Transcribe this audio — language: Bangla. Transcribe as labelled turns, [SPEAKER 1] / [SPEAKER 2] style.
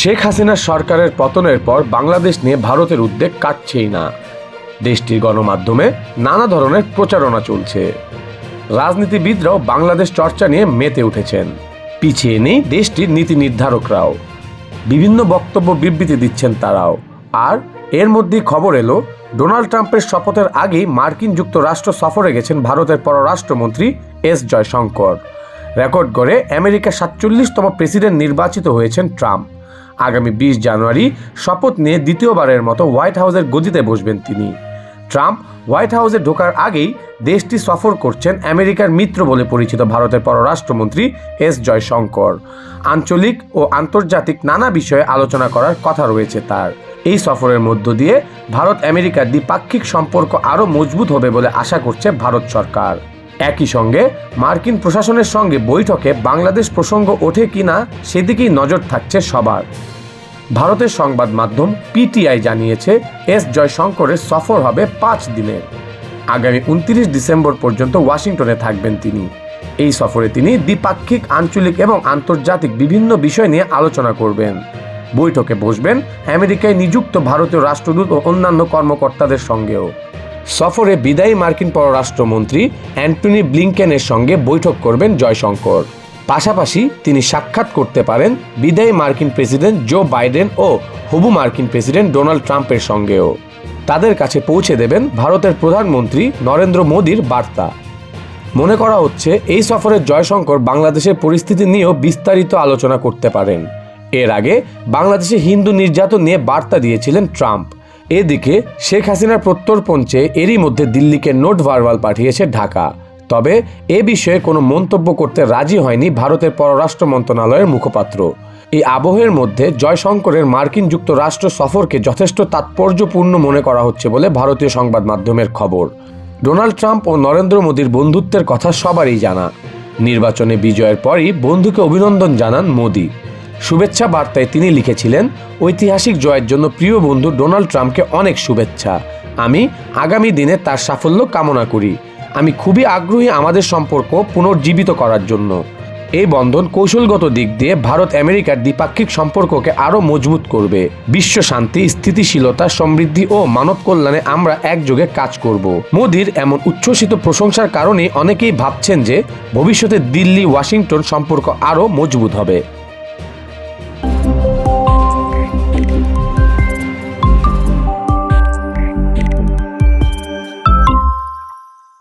[SPEAKER 1] শেখ হাসিনার সরকারের পতনের পর বাংলাদেশ নিয়ে ভারতের উদ্বেগ কাটছেই না। দেশটির গণমাধ্যমে নানা ধরনের প্রচারণা চলছে। রাজনীতিবিদরাও বাংলাদেশ চর্চা নিয়ে মেতে উঠেছেন। পিছিয়ে নেই দেশটির নীতি নির্ধারকরাও। বিভিন্ন বক্তব্য বিবৃতি দিচ্ছেন তারাও। আর এর মধ্যেই খবর এলো, ডোনাল্ড ট্রাম্পের শপথের আগেই মার্কিন যুক্তরাষ্ট্র সফরে গেছেন ভারতের পররাষ্ট্রমন্ত্রী এস জয়শঙ্কর। রেকর্ড করে আমেরিকার সাতচল্লিশতম প্রেসিডেন্ট নির্বাচিত হয়েছেন ট্রাম্প। আগামী বিশ জানুয়ারি শপথ নিয়ে দ্বিতীয়বারের মতো হোয়াইট হাউসের গদিতে বসবেন তিনি। ট্রাম্প হোয়াইট হাউসে ঢোকার আগেই দেশটি সফর করছেন আমেরিকার মিত্র বলে পরিচিত ভারতের পররাষ্ট্রমন্ত্রী এস জয়শঙ্কর। আঞ্চলিক ও আন্তর্জাতিক নানা বিষয়ে আলোচনা করার কথা রয়েছে তার। এই সফরের মধ্য দিয়ে ভারত আমেরিকার দ্বিপাক্ষিক সম্পর্ক আরও মজবুত হবে বলে আশা করছে ভারত সরকার। একই সঙ্গে মার্কিন প্রশাসনের সঙ্গে বৈঠকে বাংলাদেশ প্রসঙ্গ ওঠে কিনা সেদিকেই নজর থাকছে সবার। ভারতের সংবাদ মাধ্যম পিটিআই জানিয়েছে, এস জয়শঙ্করের সফর হবে পাঁচ দিনের। আগামী উনত্রিশ ডিসেম্বর পর্যন্ত ওয়াশিংটনে থাকবেন তিনি। এই সফরে তিনি দ্বিপাক্ষিক, আঞ্চলিক এবং আন্তর্জাতিক বিভিন্ন বিষয় নিয়ে আলোচনা করবেন। বৈঠকে বসবেন আমেরিকায় নিযুক্ত ভারতীয় রাষ্ট্রদূত ও অন্যান্য কর্মকর্তাদের সঙ্গেও। সফরে বিদায়ী মার্কিন পররাষ্ট্রমন্ত্রী অ্যান্টনি ব্লিংকেনের সঙ্গে বৈঠক করবেন জয়শঙ্কর। পাশাপাশি তিনি সাক্ষাৎ করতে পারেন বিদায়ী মার্কিন প্রেসিডেন্ট জো বাইডেন ও হবু মার্কিন প্রেসিডেন্ট ডোনাল্ড ট্রাম্পের সঙ্গেও। তাদের কাছে পৌঁছে দেবেন ভারতের প্রধানমন্ত্রী নরেন্দ্র মোদীর বার্তা। মনে করা হচ্ছে, এই সফরে জয়শঙ্কর বাংলাদেশের পরিস্থিতি নিয়েও বিস্তারিত আলোচনা করতে পারেন। এর আগে বাংলাদেশে হিন্দু নির্যাতন নিয়ে বার্তা দিয়েছিলেন ট্রাম্প। এদিকে শেখ হাসিনার প্রত্যর্পণ এরই মধ্যে দিল্লিকে নোট ভার্বাল পাঠিয়েছে ঢাকা। তবে এ বিষয়ে কোনো মন্তব্য করতে রাজি হয়নি ভারতের পররাষ্ট্র মন্ত্রণালয়ের মুখপাত্র। এই আবহের মধ্যে জয়শঙ্করের মার্কিন যুক্তরাষ্ট্র সফরকে যথেষ্ট তাৎপর্যপূর্ণ মনে করা হচ্ছে বলে ভারতীয় সংবাদ মাধ্যমের খবর। ডোনাল্ড ট্রাম্প ও নরেন্দ্র মোদীর বন্ধুত্বের কথা সবারই জানা। নির্বাচনে বিজয়ের পরই বন্ধুকে অভিনন্দন জানান মোদী। শুভেচ্ছা বার্তায় তিনি লিখেছিলেন, ঐতিহাসিক জয়ের জন্য প্রিয় বন্ধু ডোনাল্ড ট্রাম্পকে অনেক শুভেচ্ছা। আমি আগামী দিনে তার সাফল্য কামনা করি। আমি খুবই আগ্রহী আমাদের সম্পর্ক পুনর্জীবিত করার জন্য। এই বন্ধন কৌশলগত দিক দিয়ে ভারত আমেরিকার দ্বিপাক্ষিক সম্পর্ককে আরও মজবুত করবে। বিশ্ব শান্তি, স্থিতিশীলতা, সমৃদ্ধি ও মানব কল্যাণে আমরা একযোগে কাজ করব। মোদির এমন উচ্ছ্বসিত প্রশংসার কারণে অনেকেই ভাবছেন যে ভবিষ্যতে দিল্লি ওয়াশিংটন সম্পর্ক আরও মজবুত হবে।